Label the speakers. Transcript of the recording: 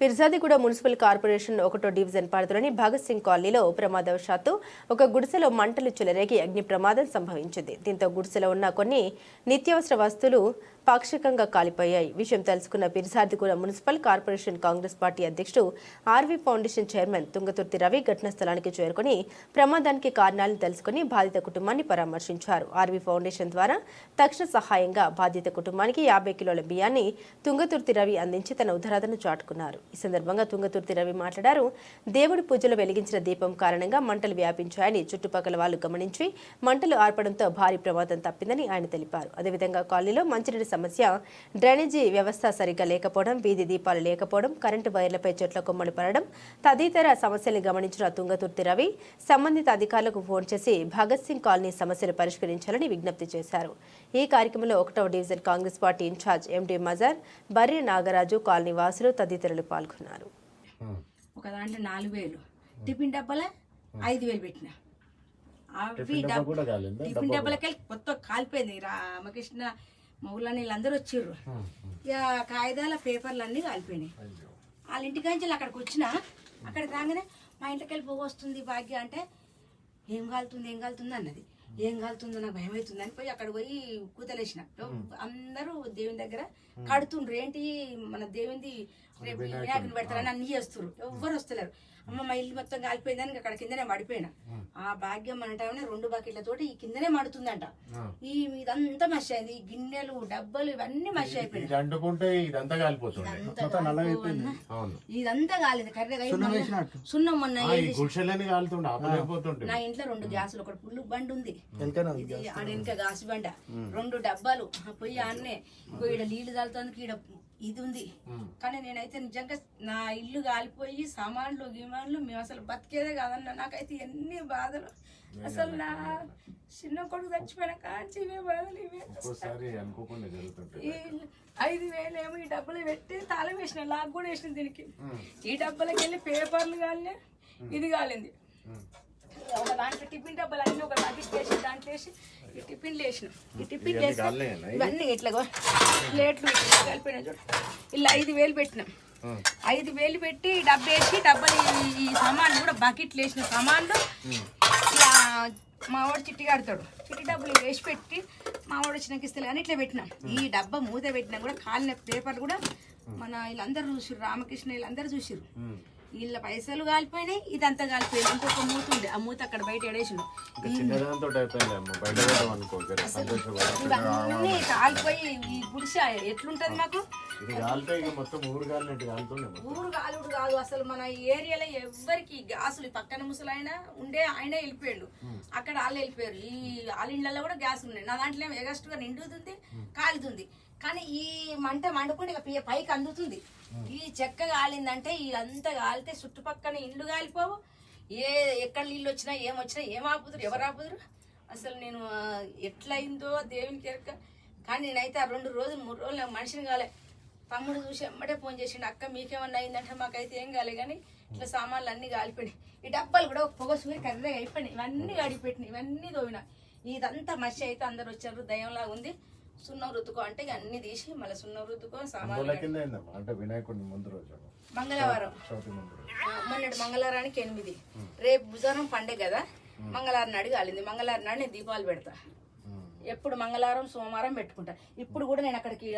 Speaker 1: Peerzadiguda municipal corporation ఒకటో division పరిధిలోని భగత్ సింగ్ కాలనీలో ప్రమాదవశాత్తు ఒక గుడిసెలో మంటలు చెలరేగి అగ్ని ప్రమాదం సంభవించింది. దీంతో గుడిసెలో ఉన్న కొన్ని నిత్యావసర వస్తువులు పాక్షికంగా కాలిపోయాయి. విషయం తెలుసుకున్న Peerzadiguda municipal corporation Congress party అధ్యక్షుడు RV foundation chairman Tungaturthi Ravi ఘటనా స్థలానికి చేరుకుని ప్రమాదానికి కారణాలను తెలుసుకుని బాధిత కుటుంబాన్ని పరామర్శించారు. ఆర్వీ ఫౌండేషన్ ద్వారా తక్షణ సహాయంగా బాధిత కుటుంబానికి యాభై కిలోల బియ్యాన్ని తుంగతుర్తి రవి అందించి తన ఉదరాధను చాటుకున్నారు. ఈ సందర్భంగా తుంగతుర్తి రవి మాట్లాడారు. దేవుడి పూజలో వెలిగించిన దీపం కారణంగా మంటలు వ్యాపించాయని చుట్టుపక్కల వాళ్ళు గమనించి మంటలు ఆర్పడంతో భారీ ప్రమాదం తప్పిందని ఆయన తెలిపారు. అదేవిధంగా కాలనీలో మంచినీటి సమస్య డ్రైనేజీ వ్యవస్థ సరిగ్గా లేకపోవడం వీధి దీపాలు లేకపోవడం కరెంటు వైర్లపై చెట్ల కొమ్మలు పడడం తదితర సమస్యలు గమనించిన తుంగతుర్తి రవి సంబంధిత అధికారులకు ఫోన్ చేసి భగత్ సింగ్ కాలనీ సమస్యలు పరిష్కరించాలని విజ్ఞప్తి చేశారు. ఈ కార్యక్రమంలో ఒకటవ division Congress party incharge MD Mazhar Barri Nagaraju colony వాసులు తదితరులు పాల్గొన్నారు.
Speaker 2: ఒక దాంట్లో నాలుగు వేలు. టిఫిన్ డబ్బాల ఐదు వేలు పెట్టిన. అవి
Speaker 3: టిఫిన్ డబ్బా
Speaker 2: డబ్-
Speaker 3: కూడా కాలిందా?
Speaker 2: టిఫిన్ డబ్బాలకి కొత్త కాలిపోయింది. రామకృష్ణ మౌలని వీళ్ళందరూ వచ్చిర్రు. ఇక కాగితాల పేపర్లు అన్నీ కాలిపోయినాయి. వాళ్ళ ఇంటికి నుంచి అక్కడికి వచ్చిన అక్కడికి రాగానే మా ఇంటికి వెళ్ళి పొగ వస్తుంది భాగ్య అంటే ఏం కాలుతుంది ఏం కాలుతుంది? అన్నది. ఏం కాలుతుందో నాకు భయం అవుతుంది అని పోయి అక్కడ పోయి కూతలేసిన అందరూ దేవుని దగ్గర కడుతుండ్రు. ఏంటి మన దేవునిది రేపు వినాయకుని. పెడతారని అన్ని చేస్తున్నారు ఎవ్వరు వస్తలేరు. అమ్మ మా ఇల్లు మొత్తం కాలిపోయిందని అక్కడ కిందనే మడిపోయినా ఆ. భాగ్యం మన టైంలో రెండు బకెట్లతోటి ఈ కిందనే మడుతుందంట. ఈ ఇదంతా మసి అయింది. ఈ గిన్నెలు డబ్బలు ఇవన్నీ మసి
Speaker 3: అంటుకుంటే ఇదంతా
Speaker 2: కాలేదు. కర్రెగా సున్నం మొన్న నా ఇంట్లో రెండు గ్యాసులు ఒకటి పుల్లు బండి ఉంది. ఇది ఆడ వెనక గాసు బండ. రెండు డబ్బాలు. ఆ పొయ్యి ఆన్నే ఇంకో ఈడ నీళ్ళు చల్లుతుంది ఈడ ఇది ఉంది కానీ నేనైతే నిజంగా నా ఇల్లు కాలిపోయి సామాన్లు గిమాన్లు మేము అసలు బతికేదే కాదన్న. నాకైతే ఎన్ని బాధలు. అసలు నా చిన్న కొడుకు చచ్చిపోయిన కాంచి ఇవే బాధలు ఇవే ఐదు వేలు ఏమో ఈ డబ్బులు పెట్టి తాళం వేసిన లాక్ కూడా వేసిన దీనికి. ఈ డబ్బులకి వెళ్ళి పేపర్లు కాలినాయి ఇది కాలింది. ఒక దాంట్లో టిఫిన్ డబ్బాలు అన్ని ఒక బకెట్ వేసి దాంట్లో వేసి ఈ టిఫిన్లు వేసినాం. ఈ టిఫిన్ వేసి? ఇవన్నీ ఇట్లా ప్లేట్లు ఇట్లా కలిపిన చూడు. ఇలా ఐదు వేలు పెట్టినాం. ఐదు వేలు పెట్టి డబ్బు వేసి డబ్బలు ఈ- సామాన్లు కూడా బకెట్లు వేసిన సామాన్లు. ఇలా మా వాడు చిట్టి కడతాడు. చిట్టి డబ్బులు వేసి పెట్టి మా వాడు వచ్చినాక ఇస్తే అని ఇట్లా పెట్టినాం. ఈ డబ్బా మూత పెట్టినా కూడా కాలిన పేపర్లు కూడా మన వీళ్ళందరూ చూసిర్రు రామకృష్ణ వీళ్ళందరూ చూసిర్రు. వీళ్ళ పైసలు కాలిపోయినాయి ఇదంతా కాలిపోయింది. ఇంకొక మూత ఉంది. ఆ మూత అక్కడ బయట ఎడేసిండు ఇవన్నీ కాలిపోయి ఈ గుడిసె ఎట్లుంటది మాకు?
Speaker 3: ఇది కాలితే ఇక మొత్తం ఊరు కాలినట్టు.
Speaker 2: ఊరు కాలుడు కాదు. అసలు మన ఏరియాలో ఎవ్వరికి గ్యాసులు ఈ పక్కన ముసలాయన ఉండే ఆయన వెళ్ళిపోయాడు. అక్కడ వాళ్ళు వెళ్ళిపోయారు. ఈ వాళ్ళ ఇళ్ళల్లో కూడా గ్యాస్ ఉన్నాయి. నా దాంట్లో ఎగస్ట్గా నిండుతుంది కాలుతుంది. కానీ ఈ మంట మండుకుంటే ఇక పైకి అందుతుంది. ఈ చెక్క కాలిందంటే ఇదంతా కాలితే చుట్టుపక్కల ఇల్లు కాలిపోవు. ఏ ఎక్కడ నీళ్ళు వచ్చినా ఏం వచ్చినా ఏం ఆపుదురు ఎవరు ఆపుదురు? అసలు నేను ఆ, ఎట్లా అయిందో దేవునికి ఎరక కానీ నేనైతే ఆ రెండు రోజులు మూడు రోజులు మనిషిని కాలే. తమ్ముడు చూసి ఎమ్మటే ఫోన్ చేసిండు అక్క మీకేమన్నా అయిందంటే మాకైతే ఏం కాలే కానీ ఇట్లా సామాన్లు అన్ని కాలిపోయినాయి. ఈ డబ్బాలు కూడా ఒక పొగ సూరి కర్రగా అయిపోయినాయి. ఇవన్నీ గడిపెట్టినాయి ఇవన్నీ తోవిన ఇదంతా మసి అయితే అందరు వచ్చారు దయంలాగా ఉంది. సున్నం రుతుకో అంటే ఇక అన్ని తీసి మళ్ళీ సున్నం రుతుకో సామాన్లు
Speaker 3: అందులో కింద అయిందమ్మా అంటే వినాయకుడిని ముందు రోజు.
Speaker 2: మంగళవారం. మొన్నటి మంగళవారానికి ఎనిమిది. రేపు బుధవారం పండే కదా. మంగళవారం నాడు కాలింది. మంగళవారం నాడు నేను దీపాలు పెడతా. ఎప్పుడు మంగళవారం సోమవారం పెట్టుకుంటా. ఇప్పుడు కూడా నేను అక్కడికి